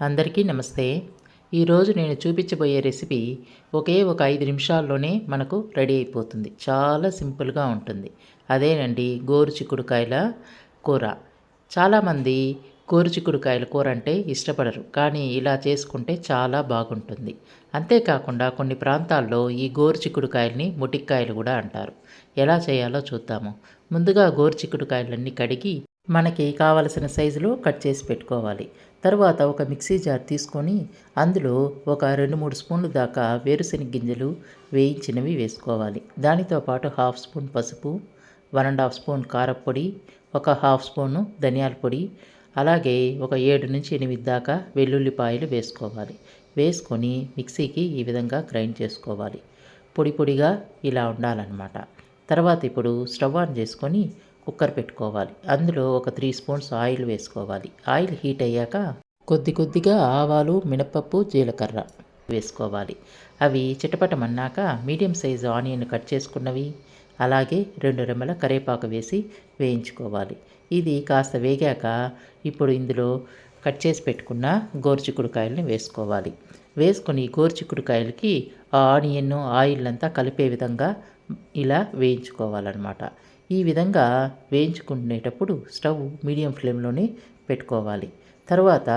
అందరికీ నమస్తే. ఈరోజు నేను చూపించబోయే రెసిపీ ఒకే ఒక ఐదు నిమిషాల్లోనే మనకు రెడీ అయిపోతుంది. చాలా సింపుల్గా ఉంటుంది. అదేనండి గోరు చిక్కుడుకాయల కూర. చాలామంది గోరు చిక్కుడుకాయల కూర అంటే ఇష్టపడరు. కానీ ఇలా చేసుకుంటే చాలా బాగుంటుంది. అంతేకాకుండా కొన్ని ప్రాంతాల్లో ఈ గోరు చిక్కుడుకాయలని ముటిక్కాయలు కూడా అంటారు. ఎలా చేయాలో చూద్దాము. ముందుగా గోరు చిక్కుడుకాయలన్నీ కడిగి మనకి కావలసిన సైజులో కట్ చేసి పెట్టుకోవాలి. తర్వాత ఒక మిక్సీ జార్ తీసుకొని అందులో ఒక రెండు మూడు స్పూన్లు దాకా వేరుశెనగ గింజలు వేయించినవి వేసుకోవాలి. దానితో పాటు హాఫ్ స్పూన్ పసుపు వన్ అండ్ హాఫ్ స్పూన్ కారపొడి ఒక హాఫ్ స్పూను ధనియాల పొడి అలాగే ఒక ఏడు నుంచి ఎనిమిది దాకా వెల్లుల్లిపాయలు వేసుకోవాలి. వేసుకొని మిక్సీకి ఈ విధంగా గ్రైండ్ చేసుకోవాలి. పొడి పొడిగా ఇలా ఉండాలన్నమాట. తర్వాత ఇప్పుడు స్టవ్ ఆన్ చేసుకొని కుక్కర్ పెట్టుకోవాలి. అందులో ఒక త్రీ స్పూన్స్ ఆయిల్ వేసుకోవాలి. ఆయిల్ హీట్ అయ్యాక కొద్ది కొద్దిగా ఆవాలు మినపప్పు జీలకర్ర వేసుకోవాలి. అవి చిటపటమన్నాక మీడియం సైజు ఆనియన్ కట్ చేసుకున్నవి. అలాగే రెండు రెమ్మల కరేపాకు వేసి వేయించుకోవాలి. ఇది కాస్త వేగాక ఇప్పుడు ఇందులో కట్ చేసి పెట్టుకున్న గోరుచిక్కుడుకాయలని వేసుకోవాలి. వేసుకొని గోరుచిక్కుడుకాయలకి ఆ ఆనియన్ ఆయిల్ అంతా కలిపే విధంగా ఇలా వేయించుకోవాలన్నమాట. ఈ విధంగా వేయించుకునేటప్పుడు స్టవ్ మీడియం ఫ్లేమ్లోనే పెట్టుకోవాలి. తర్వాత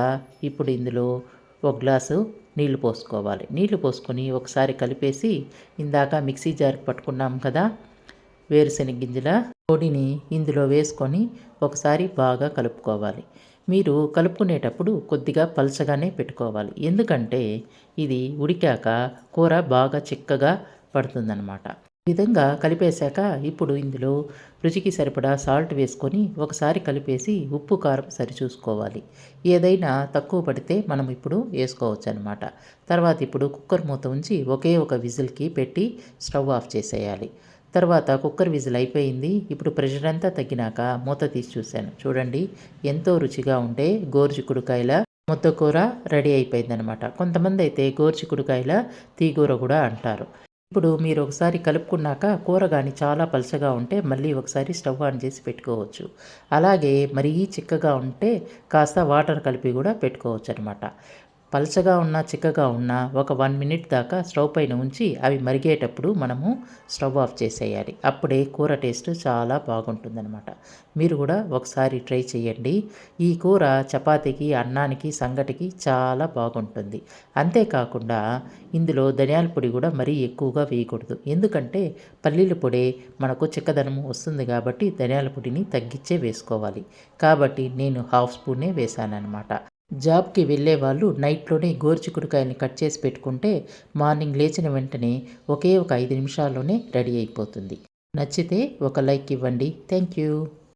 ఇప్పుడు ఇందులో ఒక గ్లాసు నీళ్ళు పోసుకోవాలి. నీళ్ళు పోసుకొని ఒకసారి కలిపేసి ఇందాక మిక్సీ జార్ పట్టుకున్నాం కదా వేరుశెనగ గింజల పొడిని ఇందులో వేసుకొని ఒకసారి బాగా కలుపుకోవాలి. మీరు కలుపుకునేటప్పుడు కొద్దిగా పలచగానే పెట్టుకోవాలి. ఎందుకంటే ఇది ఉడికాక కూర బాగా చిక్కగా పడుతుందన్నమాట. విధంగా కలిపేశాక ఇప్పుడు ఇందులో రుచికి సరిపడా సాల్ట్ వేసుకొని ఒకసారి కలిపేసి ఉప్పు కారం సరిచూసుకోవాలి. ఏదైనా తక్కువ పడితే మనం ఇప్పుడు వేసుకోవచ్చు అనమాట తర్వాత ఇప్పుడు కుక్కర్ మూత ఉంచి ఒకే ఒక విజిల్కి పెట్టి స్టవ్ ఆఫ్ చేసేయాలి. తర్వాత కుక్కర్ విజిల్ అయిపోయింది. ఇప్పుడు ప్రెషర్ అంతా తగ్గినాక మూత తీసి చూశాను. చూడండి ఎంతో రుచిగా ఉంటే గోరుచిక్కుడుకాయల ముద్దకూర రెడీ అయిపోయిందనమాట కొంతమంది అయితే గోరుచిక్కుడుకాయల తీగూర కూడా అంటారు. ఇప్పుడు మీరు ఒకసారి కలుపుకున్నాక కూర కానీ చాలా పలచగా ఉంటే మళ్ళీ ఒకసారి స్టవ్ ఆన్ చేసి పెట్టుకోవచ్చు. అలాగే మరీ చిక్కగా ఉంటే కాస్త వాటర్ కలిపి కూడా పెట్టుకోవచ్చు అనమాట పలచగా ఉన్న చిక్కగా ఉన్న ఒక వన్ మినిట్ దాకా స్టవ్ పైన ఉంచి అవి మరిగేటప్పుడు మనము స్టవ్ ఆఫ్ చేసేయాలి. అప్పుడే కూర టేస్ట్ చాలా బాగుంటుందన్నమాట. మీరు కూడా ఒకసారి ట్రై చేయండి. ఈ కూర చపాతీకి అన్నానికి సంగటికి చాలా బాగుంటుంది. అంతేకాకుండా ఇందులో ధనియాల పొడి కూడా మరీ ఎక్కువగా వేయకూడదు. ఎందుకంటే పల్లీల పొడి మనకు చిక్కదనము వస్తుంది కాబట్టి ధనియాల పొడిని తగ్గించే వేసుకోవాలి. కాబట్టి నేను హాఫ్ స్పూనే వేసాను అనమాట జాబ్కి వెళ్ళే వాళ్ళు నైట్లోనే గోరుచిక్కుడుకాయని కట్ చేసి పెట్టుకుంటే మార్నింగ్ లేచిన వెంటనే ఒకే ఒక ఐదు నిమిషాల్లోనే రెడీ అయిపోతుంది. నచ్చితే ఒక లైక్ ఇవ్వండి. Thank you